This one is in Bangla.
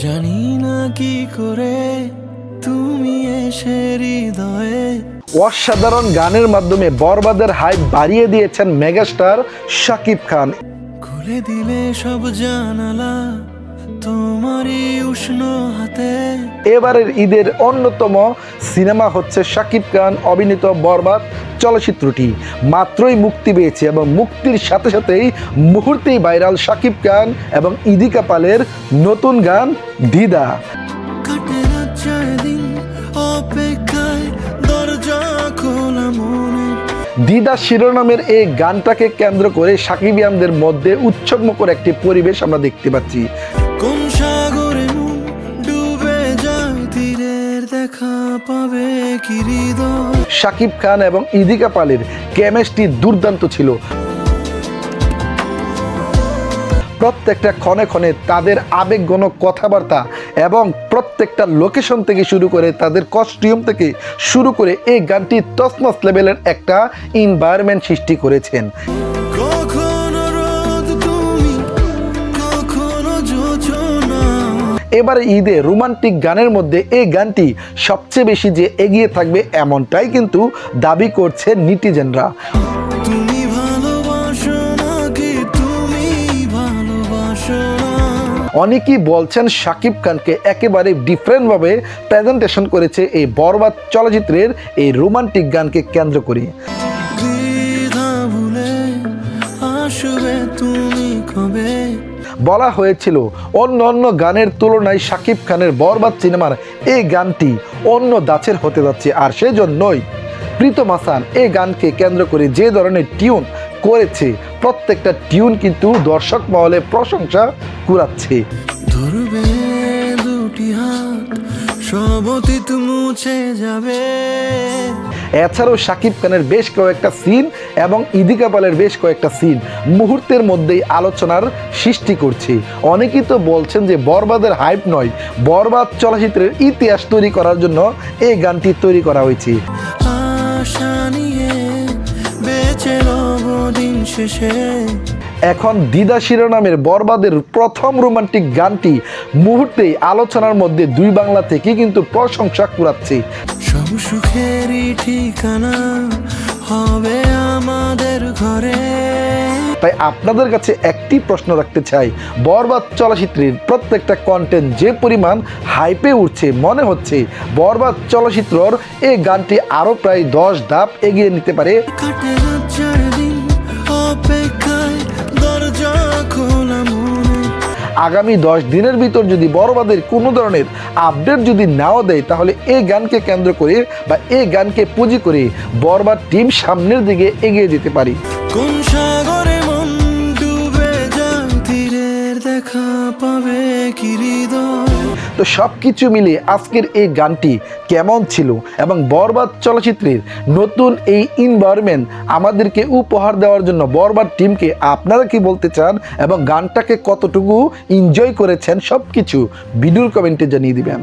জানি না কি করে তুমি এসে হৃদয়ে। অসাধারণ গানের মাধ্যমে বরবাদের হাইপ বাড়িয়ে দিয়েছেন মেগাস্টার শাকিব খান। খুলে দিলে সব জানালা তোমারই উষ্ণ হাতে। এবারের ঈদের অন্যতম সিনেমা হচ্ছে শাকিব খান অভিনীত বরবাদ চলচ্চিত্রটি। মাত্রই মুক্তি পেয়েছে এবং মুক্তির সাথে সাথেই মুহূর্তেই ভাইরাল শাকিব খান এবং ইদিকা পালের নতুন গান দিদা। দিদা শিরোনামের এই গানটাকে কেন্দ্র করে সাকিবিয়ানদের মধ্যে উৎসবমুখর একটি পরিবেশ আমরা দেখতে পাচ্ছি। দেখা পাবে শাকিব খান এবং ইদিকা পালের কেমিস্ট্রি দুর্দান্ত ছিল। প্রত্যেকটা ক্ষণে ক্ষণে তাদের আবেগঘন কথাবার্তা এবং প্রত্যেকটা লোকেশন থেকে শুরু করে তাদের কস্টিউম থেকে শুরু করে এই গানটি তসমস লেভেলের একটা এনভায়রনমেন্ট সৃষ্টি করেছেন। এবার ঈদে রোমান্টিক গানের মধ্যে এই গানটি সবচেয়ে বেশি যে এগিয়ে থাকবে এমনটাই কিন্তু দাবি করছে নিটিজেনরা। অনেকেই বলছেন শাকিব খানকে একেবারে ডিফারেন্টভাবে প্রেজেন্টেশন করেছে এই বরবাদ চলচ্চিত্রের এই রোমান্টিক গানকে কেন্দ্র করে। আসবে তুমি কবে? বলা হয়েছিল, অন্য অন্য গানের তুলনায় সাকিব খানের বরবাদ সিনেমার এই গানটি অন্য দাচের হতে যাচ্ছে, আর সেজন্যই প্রীতম হাসান এই গানকে কেন্দ্র করে যে ধরনের টিউন করেছে, প্রত্যেকটা টিউন কিন্তু দর্শক মহলে প্রশংসা কুড়াচ্ছে। সব অতীত মুছে যাবে। এছাড়াও শাকিব খানের বেশ কয়েকটা সিন এবং ইদিকা পালের বেশ কয়েকটা সিন মুহূর্তের মধ্যেই আলোচনার সৃষ্টি করছে। অনেকেই তো বলছেন যে বরবাদের হাইপ নয় বরবাদ চলচ্চিত্রের ইতিহাস তৈরি করার জন্য এই গানটি তৈরি করা হয়েছে। আশা নিয়ে বেঁচে দিন শেষে। এখন দিদা শিরোনামের বরবাদের প্রথম রোমান্টিক গানটি মুহূর্তেই আলোচনার মধ্যে দুই বাংলা থেকে কিন্তু প্রশংসা কুড়াচ্ছে। সব সুখেরই ঠিকানা হবে আমাদের ঘরে। তাই আপনাদের কাছে একটি প্রশ্ন রাখতে চাই। বরবাদ চলচ্চিত্রের প্রত্যেকটা কন্টেন্ট যে পরিমাণ হাইপে উঠছে মনে হচ্ছে বরবাদ চলচ্চিত্রর এই গানটি আরও প্রায় দশ ধাপ এগিয়ে নিতে পারে। আগামী দশ দিনের ভিতর যদি বড়বাদের কোনো ধরনের আপডেট যদি নাও দেয়, তাহলে এই গানকে কেন্দ্র করে বা এই গানকে পুঁজি করে বড়বার টিম সামনের দিকে এগিয়ে যেতে পারি। কোন তো সব কিছু মিলে আজকের এই গানটি কেমন ছিল এবং বরবাদ চলচ্চিত্রের নতুন এই ইনভায়রনমেন্ট আমাদেরকে উপহার দেওয়ার জন্য বরবাদ টিমকে আপনারা কি বলতে চান এবং গানটাকে কতটুকু এনজয় করেছেন সব কিছু ভিডিওর কমেন্টে জানিয়ে দিবেন।